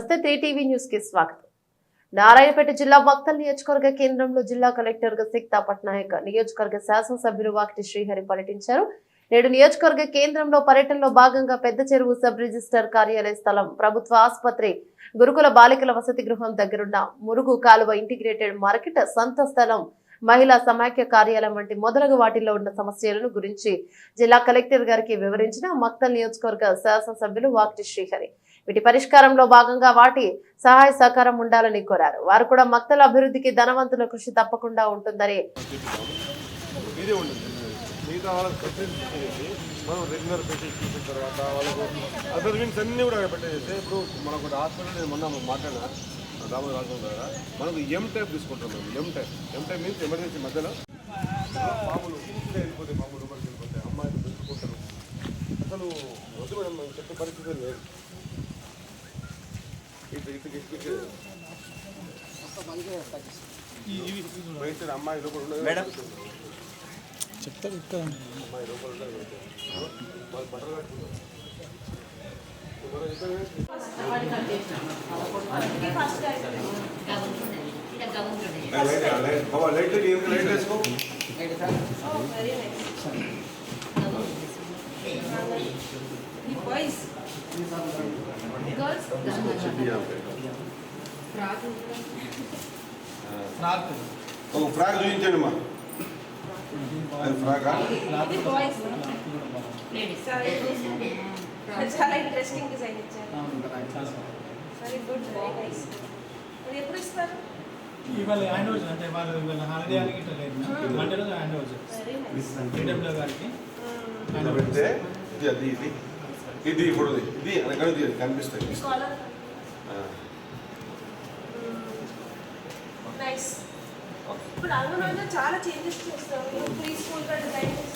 నమస్తే three TV న్యూస్కి స్వాగతం. నారాయణపేట జిల్లా వక్తల్ నియోజకవర్గ కేంద్రంలో జిల్లా కలెక్టర్గా సిక్తా పట్నాయక్ నియోజకవర్గ శాసనసభ్యులు వాకిటి శ్రీహరి పర్యటించారు. నేడు నియోజకవర్గ కేంద్రంలో పర్యటనలో భాగంగా పెద్ద చెరువు సబ్ రిజిస్టర్ కార్యాలయ స్థలం ప్రభుత్వ ఆసుపత్రి గురుకుల బాలికల వసతి గృహం దగ్గరున్న మురుగు కాలువ ఇంటిగ్రేటెడ్ మార్కెట్ సంత స్థలం మహిళా సమాఖ్య కార్యాలయం వంటి మొదలగు వాటిల్లో ఉన్న సమస్యలను గురించి జిల్లా కలెక్టర్ గారికి వివరించిన మక్తల్ నియోజకవర్గ శాసనసభ్యులు వాకిటి శ్రీహరి. వీటి పరిష్కారంలో భాగంగా వాటి సహాయ సహకారం ఉండాలని కోరారు. వారు కూడా మక్తల అభివృద్ధికి ధనవంతుల కృషి తప్పకుండా ఉంటుందని మిగతా వాళ్ళకి ఫెసిలిటీ చేసి మనం రెగ్యులర్ ఫెసిలిటీ చూసిన తర్వాత వాళ్ళకు అదర్ అన్నీ కూడా పెట్టేస్తే ఇప్పుడు మనకు హాస్పిటల్ నేను మొన్న మాట్లాడినా దామోదర్ రాజు ద్వారా మనకు ఎం టైప్ తీసుకుంటాం మేము. M type M type means emergency మధ్యలో. మామూలు వెళ్ళిపోతే మామూలు పాములు వెళ్ళిపోతే అమ్మాయిలు పెంచుకుంటారు అసలు వద్దు మేడం చెప్పే పరిస్థితి లేదు. మేడం చెప్తారు ఇక్కడ అమ్మాయి లోపల ఉండదు వాళ్ళు బట్టలు కట్టుకుంటారు ఒక ఫ్రాక్ చూపించండి మా అది ఫ్రాకా ఇది బాయ్స్ చాలా ఇంట్రెస్టింగ్ డిజైన్ ఇచ్చారు వెరీ గుడ్ వెరీ నైస్ అది ఎప్పుడు ఇస్తారు ఇవాళ హ్యాండ్ ఓవర్ అంటే వాళ్ళు ఇవాళ హాలిడే అని ఇట్లా లేదు మండే రోజు hand over very nice TW గారికి ఇది పెడితే ఇది అది ఇది ఇది ఇప్పుడు ఇది అనగానే కనిపిస్తాయి. ఇప్పుడు చాలా చేంజెస్ చేస్తారు. Pre school